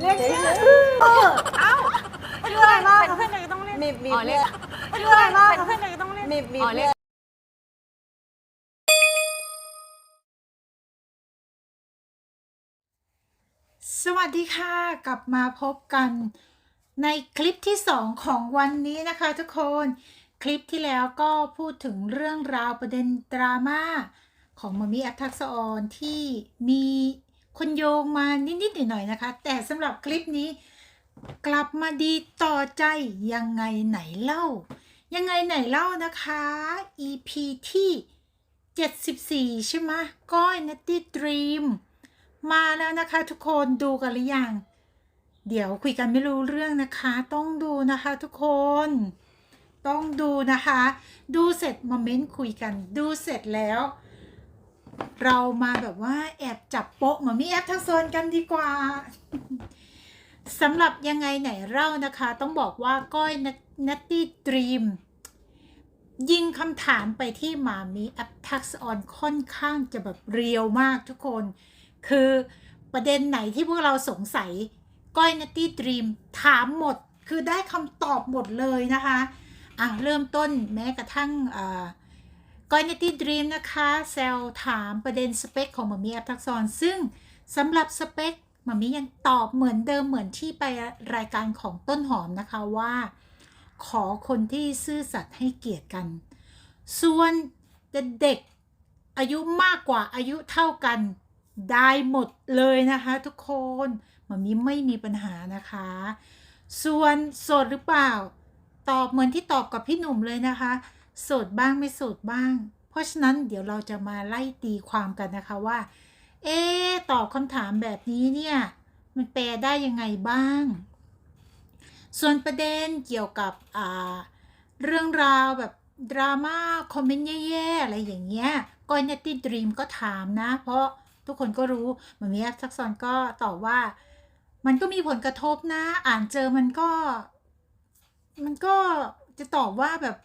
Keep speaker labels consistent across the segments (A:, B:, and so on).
A: เรียกชื่อ
B: เอ้า
A: ชื่ออะไรบ้าง
B: เป็นเพื่อนกันก็ต้องเล่น
A: มีมี
B: อ๋อ
A: เพื่
B: เล่
A: อนน
B: ชื่ออะไรบ้างเป็นเพื่อนกันก็ต้องเล่น
A: มีมี
B: อ๋อ
A: เพื่
B: เล่
A: อนน
C: สวัสดีค่ะกลับมาพบกันในคลิปที่ 2 ของวันนี้นะคะทุกคนคลิปที่แล้วก็พูดถึงเรื่องราวประเด็นดราม่าของมามีแอปทักษะออนที่มี คนโยงมานิด ๆ หน่อย ๆ นะคะ แต่สำหรับคลิปนี้กลับมาดีต่อใจยังไงไหนเล่า ยังไงไหนเล่านะคะ EP ที่ 74 ใช่ไหมก้อยนัตตี้ดรีมมาแล้วนะคะทุกคนดูกันหรือยัง เดี๋ยวคุยกันไม่รู้เรื่องนะคะ ต้องดูนะคะทุกคน ต้องดูนะคะ ดูเสร็จมาเม้นคุยกัน ดูเสร็จแล้ว เรามาแบบว่าแอบจับโป๊ะหมามีแอปทักโซนกันดีกว่าสำหรับยังไงไหนเล่านะคะ ต้องบอกว่าก้อยนัตตี้ดรีมยิงคำถามไปที่หมามีแอปทักษออนค่อนข้างจะแบบเรียวมากทุกคน คือประเด็นไหนที่พวกเราสงสัย ก้อยนัตตี้ดรีมถามหมด คือได้คำตอบหมดเลยนะคะ อะ เริ่มต้นแม้กระทั่งอ่า ก้อยนัตตี้ดรีมนะคะแซลถามประเด็นสเปคของหมามีแอปทักษอนซึ่งสำหรับสเปคหมามียังตอบเหมือนเดิมเหมือนที่ไปรายการของต้นหอมนะคะว่า ขอคนที่ซื่อสัตย์ให้เกียรติกัน ส่วนเด็กอายุมากกว่าอายุเท่ากันได้หมดเลยนะคะทุกคนมันมีไม่มีปัญหานะคะ ส่วนโสดหรือเปล่า ตอบเหมือนที่ตอบกับพี่หนุ่มเลยนะคะ โสดบ้างไม่โสดบ้าง เพราะฉะนั้นเดี๋ยวเราจะมาไล่ตีความกันนะคะว่า เอ๊ะตอบคำถามแบบนี้เนี่ย มันแปลได้ยังไงบ้าง ส่วนประเด็นเกี่ยวกับเรื่องราวแบบดราม่าคอมเมนต์แย่ๆอะไรอย่างเงี้ยก้อยเนตตี้ดรีมก็ถามนะ เพราะทุกคนก็รู้เหมือนมีแอปทักษอนก็ตอบว่า มันก็มีผลกระทบนะ อ่านเจอมันก็ มันก็จะตอบว่าแบบ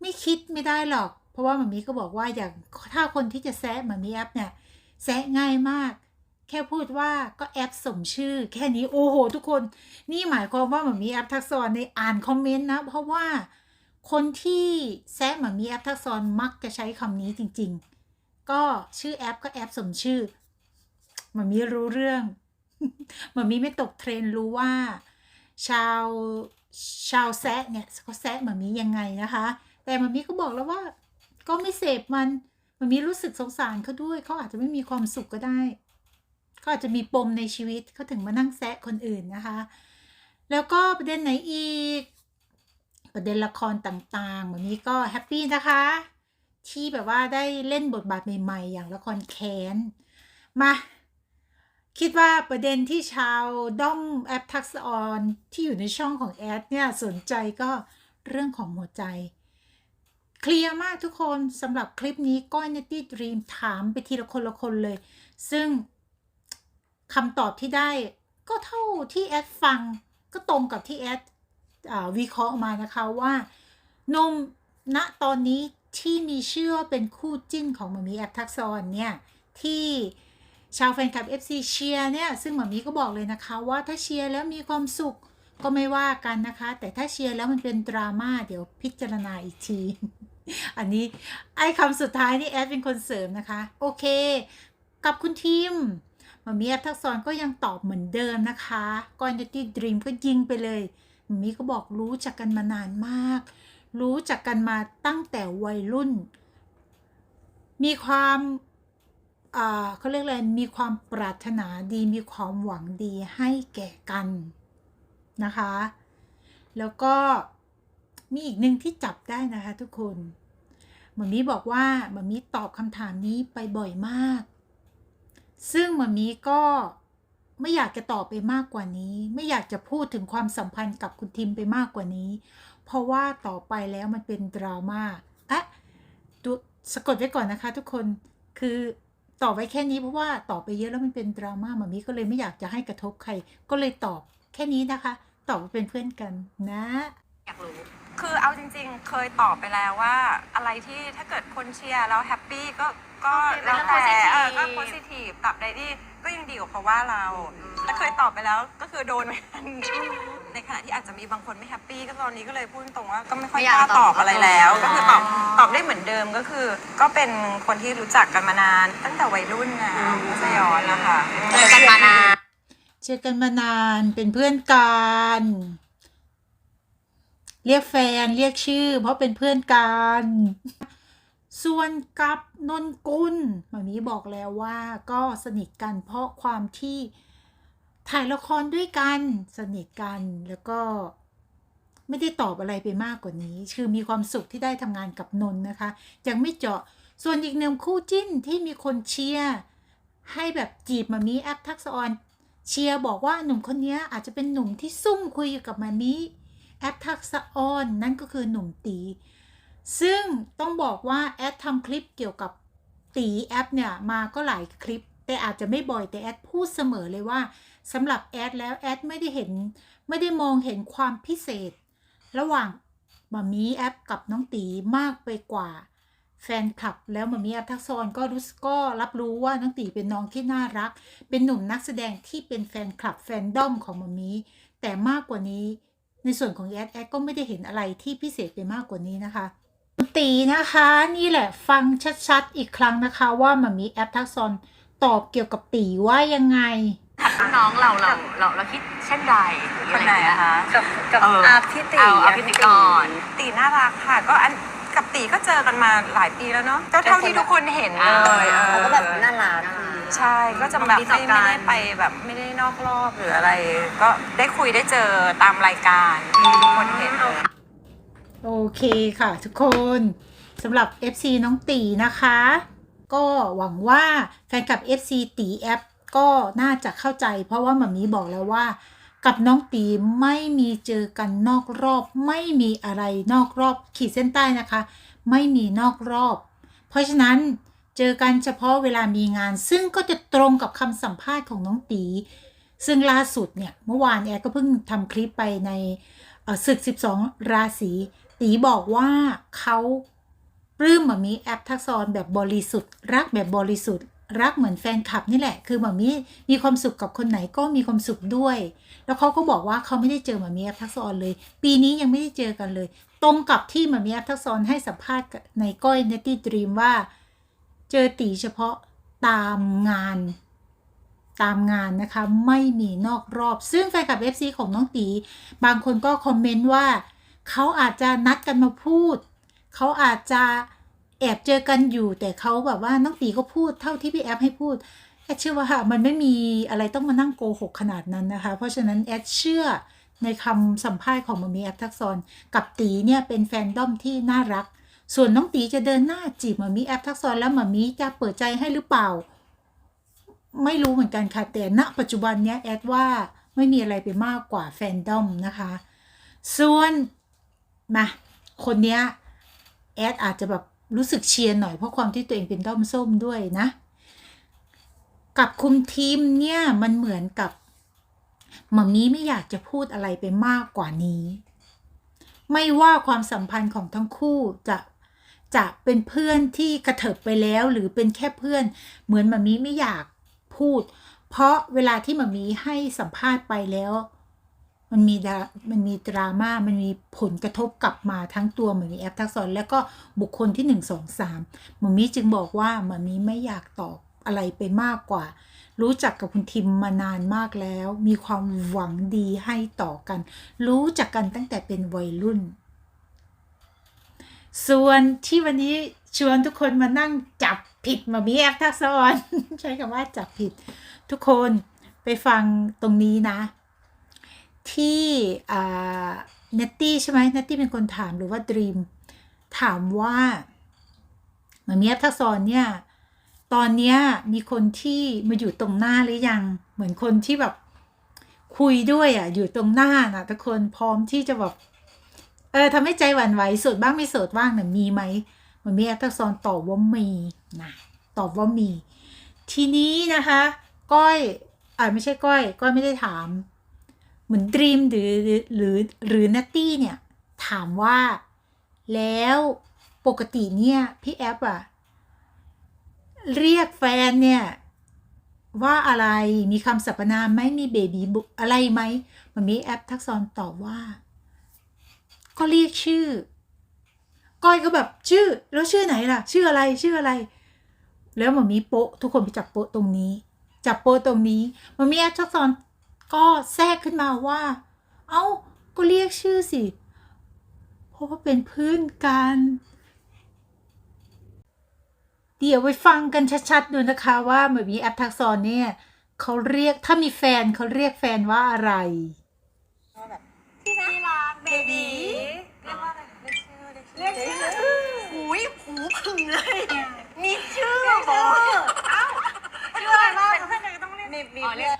C: ไม่คิดไม่ได้หรอก เพราะว่ามันมีก็บอกว่าอย่างถ้าคนที่จะแซะมันมีแอปเนี่ยแซะง่ายมาก แค่พูดว่าก็แอปสมชื่อ แค่นี้โอ้โห ทุกคน นี่หมายความว่ามันมีแอปทักษรในอ่านคอมเมนต์นะ เพราะว่าคนที่แซะมันมีแอปทักษรมักจะใช้คำนี้จริง ๆ ก็ชื่อแอปก็แอปสมชื่อมันมีรู้เรื่องมันมีไม่ตกเทรนรู้ว่า ชาวชาวแซะเนี่ยเขาแซะมันมียังไงนะคะ แต่มันมีก็บอกแล้วว่า ก็ไม่เสพมันมันมีรู้สึกสงสารเขาด้วยเขาอาจจะไม่มีความสุขก็ได้เขาอาจจะมีปมในชีวิตเขาถึงมานั่งแซะคนอื่นนะคะ แล้วก็ประเด็นไหนอีก ประเด็นละครต่างๆแบบนี้ก็แฮปปี้นะคะ ที่แบบว่าได้เล่นบทบาทใหม่ๆ อย่างละครแค้นมาคิดว่าประเด็นที่ชาวด้อมแอปทักษออนที่อยู่ในช่องของแอดเนี่ยสนใจก็เรื่องของหัวใจ เคลียร์มากทุกคนสำหรับคลิปนี้ก้อยเนตตี้ดรีมถามไปทีละคนละคนเลย ซึ่งคำตอบที่ได้ก็เท่าที่แอดฟังก็ตรงกับที่แอดวิเคราะห์มานะคะว่านมณตอนนี้ที่มีเชื่อว่าเป็นคู่จิ้นของหมามีแอปทักษรเนี่ย ที่ชาวแฟนคลับ FC เชียร์เนี่ย ซึ่งหมามีก็บอกเลยนะคะ ว่าถ้าเชียร์แล้วมีความสุขก็ไม่ว่ากันนะคะ แต่ถ้าเชียร์แล้วมันเป็นดราม่าเดี๋ยวพิจารณาอีกที อันนี้ไอ้คำสุดท้ายนี่แอดเป็นคนเสริมนะคะ โอเค กับคุณทีมมามีแอปทักษรก็ยังตอบเหมือนเดิมนะคะก้อนัตตี้ดรีมก็ยิงไปเลยมามีก็บอกรู้จักกันมานานมาก รู้จักกันมาตั้งแต่วัยรุ่น มีความอ่าเขาเรียกอะไรมีความปรารถนาดีมีความหวังดีให้แก่กันนะคะ แล้วก็ มีอีกหนึ่งที่จับได้นะคะทุกคนมามีบอกว่ามามีตอบคำถามนี้ไปบ่อยมาก ซึ่งมามีก็ไม่อยากจะตอบไปมากกว่านี้ ไม่อยากจะพูดถึงความสัมพันธ์กับคุณทิมไปมากกว่านี้ เพราะว่าต่อไปแล้วมันเป็นดราม่าอะสะกดไว้ก่อนนะคะ ทุกคนคือตอบไว้แค่นี้เพราะว่าตอบไปเยอะแล้วมันเป็นดราม่ามามีก็เลยไม่อยากจะให้กระทบใคร ก็เลยตอบแค่นี้นะคะ ตอบเป็นเพื่อนกันนะ
B: อยากรู้ คือเอาจริงๆ เคยตอบไปแล้วว่า อะไรที่ถ้าเกิดคนเชียร์แล้วแฮปปี้ก็ก็
D: ก็
B: เป็น
D: แล้ว
B: เรื่อง
D: แต่
B: positive
D: เออก็โพสิทีฟตอบใดที่ก็ยังดีกว่าเขาว่าเรา แต่เคยตอบไปแล้วก็คือโดนเหมือนกันในขณะที่อาจจะมีบางคนไม่แฮปปี้ก็ตอนนี้ก็เลยพูดตรงว่าก็ไม่ค่อย
B: ไม่
D: ก
B: อยาก
D: ล้าตอบอะไรแล้ว
B: ตอบ
D: ก็คือตอบตอบได้เหมือนเดิมก็คือ ก็เป็นคนที่รู้จักกันมานาน ตั้งแต่วัยรุ่นนะไม่ใช่ย้อนนะคะ
B: เจอกันมานาน
C: เจอกันมานานเป็นเพื่อนกัน เรียกแฟนเรียกชื่อ เพราะเป็นเพื่อนกัน ส่วนกับนนกุลมามีบอกแล้วว่าก็สนิทกันเพราะความที่ถ่ายละครด้วยกันสนิทกันแล้วก็ไม่ได้ตอบอะไรไปมากกว่านี้ คือมีความสุขที่ได้ทำงานกับนนนะคะ ยังไม่เจาะส่วนอีกหนึ่งคู่จิ้นที่มีคนเชียร์ให้แบบจีบมามีแอปทักษออนเชียร์บอกว่าหนุ่มคนนี้อาจจะเป็นหนุ่มที่ซุ่มคุยอยู่กับมามี แอปทักษะออนนั่นก็คือหนุ่มตี ซึ่งต้องบอกว่าแอดทำคลิปเกี่ยวกับตีแอปเนี่ยมาก็หลายคลิป แต่อาจจะไม่บ่อยแต่แอดพูดเสมอเลยว่าสำหรับแอดแล้วแอดไม่ได้เห็นไม่ได้มองเห็นความพิเศษ ระหว่างมามีแอปกับน้องตีมากไปกว่าแฟนคลับแล้วมามีแอปทักษรก็รู้กก็รับรู้ว่าน้องตีเป็นน้องที่น่ารัก เป็นหนุ่มนักแสดงที่เป็นแฟนคลับแฟนดอมของมามีแต่มากกว่านี้ ในส่วนของแอดแอดก็ไม่ได้เห็นอะไรที่พิเศษไปมากกว่านี้นะคะ ตีนะคะนี่แหละฟังชัดๆอีกครั้งนะคะว่ามามีแอปทักษรตอบเกี่ยวกับตีว่ายังไง
B: น้องเราเราเราเราคิดเช่นไร
D: คนไหนอะคะ
B: กับกับ
D: เออ
B: อาพี่ตีเอาเอาพี่ตีก่อน
D: ตีน่ารักค่ะก็อันกับตีก็เจอกันมาหลายปีแล้วเนาะก็เท่าที่ทุกคนเห็นเลยเออ
B: เขาก็แบบน่ารัก
D: ใช่ก็จะแบบ
B: มีต่
D: ไม่
B: อกัน
D: ไม่ได้ไปแบบไม่ได้นอกรอบหรืออะไร ก็ได้คุยได้เจอตามรายการที่ทุกคนเห็นเลย
C: โอเคค่ะทุกคนสำหรับ FC น้องตีนะคะ ก็หวังว่าแฟนคลับ FC ตีแอปก็น่าจะเข้าใจ เพราะว่าหมามีบอกแล้วว่า กับน้องตีไม่มีเจอกันนอกรอบ ไม่มีอะไรนอกรอบขีดเส้นใต้นะคะ ไม่มีนอกรอบ เพราะฉะนั้น เจอกันเฉพาะเวลามีงาน ซึ่งก็จะตรงกับคำสัมภาษณ์ของน้องตี ซึ่งล่าสุดเนี่ย เมื่อวานแอร์ก็เพิ่งทำคลิปไปในศึก 12 ราศีตีบอกว่าเขาปลื้มหมามีแอปทักษรแบบบริสุทธิ์ รักแบบบริสุทธิ์ รักเหมือนแฟนคลับนี่แหละ คือหมามีมีความสุขกับคนไหนก็มีความสุขด้วย แล้วเขาก็บอกว่าเขาไม่ได้เจอหมามีแอปทักษรเลย ปีนี้ยังไม่ได้เจอกันเลย ตรงกับที่หมามีแอปทักษรให้สัมภาษณ์ในก้อยเนตตี้ดรีมว่า เจอตีเฉพาะตามงาน ตามงานนะคะ ไม่มีนอกรอบ ซึ่งแฟนคลับ FC ของน้องตี บางคนก็คอมเมนต์ว่า เขาอาจจะนัดกันมาพูด เขาอาจจะแอบเจอกันอยู่ แต่เขาแบบว่าน้องตีก็พูดเท่าที่พี่แอฟให้พูด แอดเชื่อว่ามันไม่มีอะไรต้องมานั่งโกหกขนาดนั้นนะคะ เพราะฉะนั้นแอดเชื่อในคำสัมภาษณ์ของมามีแอฟทักษรกับตีเนี่ยเป็นแฟนด้อมที่น่ารัก ส่วนน้องตีจะเดินหน้าจีบมามีแอฟทักษรแล้วมามีจะเปิดใจให้หรือเปล่า ไม่รู้เหมือนกันค่ะ แต่ณปัจจุบันเนี้ยแอดว่าไม่มีอะไรไปมากกว่าแฟนดอมนะคะ ส่วนมาคนเนี้ยแอดอาจจะแบบรู้สึกเชียร์หน่อยเพราะความที่ตัวเองเป็นด้อมส้มด้วยนะ กับคุมทีมเนี่ยมันเหมือนกับหมามีไม่อยากจะพูดอะไรไปมากกว่านี้ ไม่ว่าความสัมพันธ์ของทั้งคู่จะ จะเป็นเพื่อนที่กระเถิบไปแล้วหรือเป็นแค่เพื่อน เหมือนมามีไม่อยากพูด เพราะเวลาที่มามีให้สัมภาษณ์ไปแล้ว มันมีดรามันมีดราม่ามันมีผลกระทบกลับมาทั้งตัวเหมามีแอปทักษรแล้วก็บุคคลที่หนึ่งสองสามมามีจึงบอกว่ามามีไม่อยากตอบอะไรไปมากกว่า รู้จักกับคุณทิมมานานมากแล้ว มีความหวังดีให้ต่อกัน รู้จักกันตั้งแต่เป็นวัยรุ่น ส่วนที่วันนี้ชวนทุกคนมานั่งจับผิดมามีแอปทักษรใช้คำว่าจับผิด ทุกคนไปฟังตรงนี้นะ ที่อ่าเนตตี้ใช่ไหมเนตตี้เป็นคนถามหรือว่าดรีมถามว่ามามีแอปทักษรเนี่ย ตอนเนี้ยมีคนที่มาอยู่ตรงหน้าหรือยัง เหมือนคนที่แบบคุยด้วยอะ อยู่ตรงหน้าน่ะทุกคนพร้อมที่จะแบบ ออทำให้ใจหวั่นไหวโสดบ้างไม่โสดบ้างเนี่ยมีไหมมันมีแอปทักษรตอบว่ามีนะตอบว่ามี ทีนี้นะคะก้อยอ่าไม่ใช่ก้อย ก้อยไม่ได้ถาม เหมือนดรีมหรือหรือหรือนัตตี้เนี่ย ถามว่า แล้วปกติเนี่ยพี่แอปอะเรียกแฟนเนี่ย ว่าอะไรมีคำสรรพนามไหมมีเบบีบุอะไรไหมมันมีแอปทักษรตอบว่า ก็เรียกชื่อ ก้อยก็แบบชื่อ แล้วชื่อไหนล่ะ ชื่ออะไรชื่ออะไร แล้วมันมีโป๊ะทุกคนไปจับโป๊ะตรงนี้ จับโป๊ะตรงนี้มันมีแอปทักษรก็แทรกขึ้นมาว่า เอ้าก็เรียกชื่อสิ เพราะว่าเป็นเพื่อนกัน เดี๋ยวไปฟังกันชัดๆดูนะคะว่าเมือมีแอปทักษรเนี่ยเขาเรียกถ้ามีแฟนเขาเรียกแฟนว่าอะไร
A: ที่รักเบบี
D: เรียกว่าอะไรเรียกชื่อ เรียกชื่อ
B: หูยหูพึ่งเลย มีชื่อ
A: ชื่อ
B: บอก
A: ชื่ออะไรบ้าง
D: เพื่อนกันก็ต้องเรียก
A: มีมี
B: อ๋อเรียก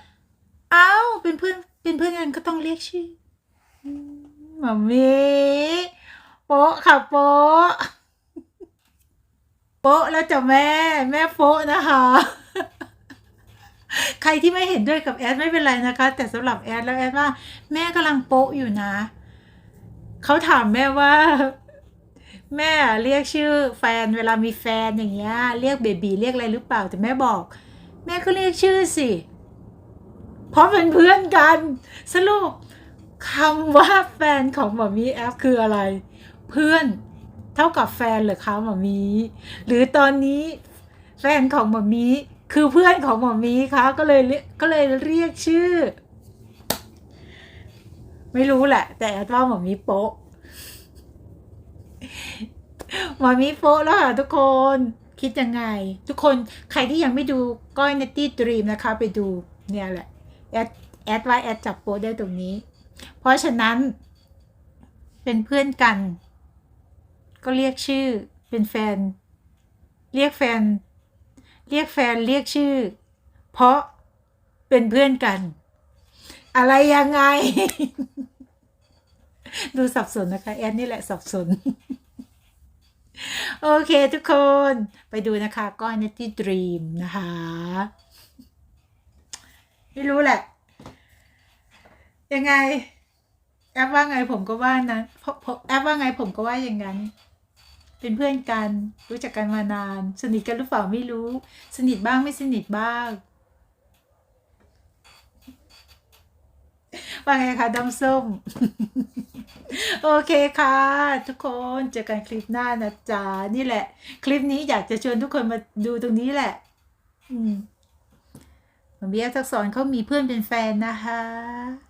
C: เอ้าเป็นเพื่อนเป็นเพื่อนกันก็ต้องเรียกชื่อมหมามีโป๊ะค่ะโป๊ะโป๊ะแล้วจ้ะแม่ แม่โป๊ะนะคะ ใครที่ไม่เห็นด้วยกับแอดไม่เป็นไรนะคะ แต่สำหรับแอดแล้วแอดว่า แม่กำลังโป๊ะอยู่นะ เขาถามแม่ว่า แม่เรียกชื่อแฟนเวลามีแฟนอย่างเงี้ยเรียกเบบีเรียกอะไรหรือเปล่า แต่แม่บอก แม่ก็เรียกชื่อสิ เพราะเป็นเพื่อนกัน สรุปคำว่าแฟนของหมอมีแอปคืออะไร เพื่อนเท่ากับแฟนเหรือคะหมอมี หรือตอนนี้แฟนของหมอมีคือเพื่อนของหมอมีคะก็เลยเรียกก็เลยเรียกชื่อ ไม่รู้แหละ แต่แอดว่าหมอมีโป๊ะหมอมีโป๊ะแล้วค่ะทุกคนคิดยังไง ทุกคนใครที่ยังไม่ดูก้อยนัตตี้ดรีมนะคะ ไปดูเนี่ยแหละ แอดแอดไว้แอดจับโป๊ะได้ตรงนี้ เพราะฉะนั้น เป็นเพื่อนกัน ก็เรียกชื่อเป็นแฟน เรียกแฟน เรียกแฟนเรียกชื่อ เพราะเป็นเพื่อนกัน อะไรยังไง ดูสับสนนะคะ แอดนี่แหละสับสน โอเคทุกคนไปดูนะคะก้อยนัตตี้ดรีมนะคะ ไม่รู้แหละ ยังไง แอปว่าไงผมก็ว่านะเพราะเพราะแอปว่าไงผมก็ว่าอย่างนั้นเป็นเพื่อนกันรู้จักกันมานาน สนิทกันหรือเปล่าไม่รู้ สนิทบ้างไม่สนิทบ้าง ว่าไงคะดำส้ม โอเคค่ะ ทุกคนเจอกันคลิปหน้านะจ๊ะนี่แหละ คลิปนี้อยากจะชวนทุกคนมาดูตรงนี้แหละ อืมหมเบียทักษรเขามีเพื่อนเป็นแฟนนะคะ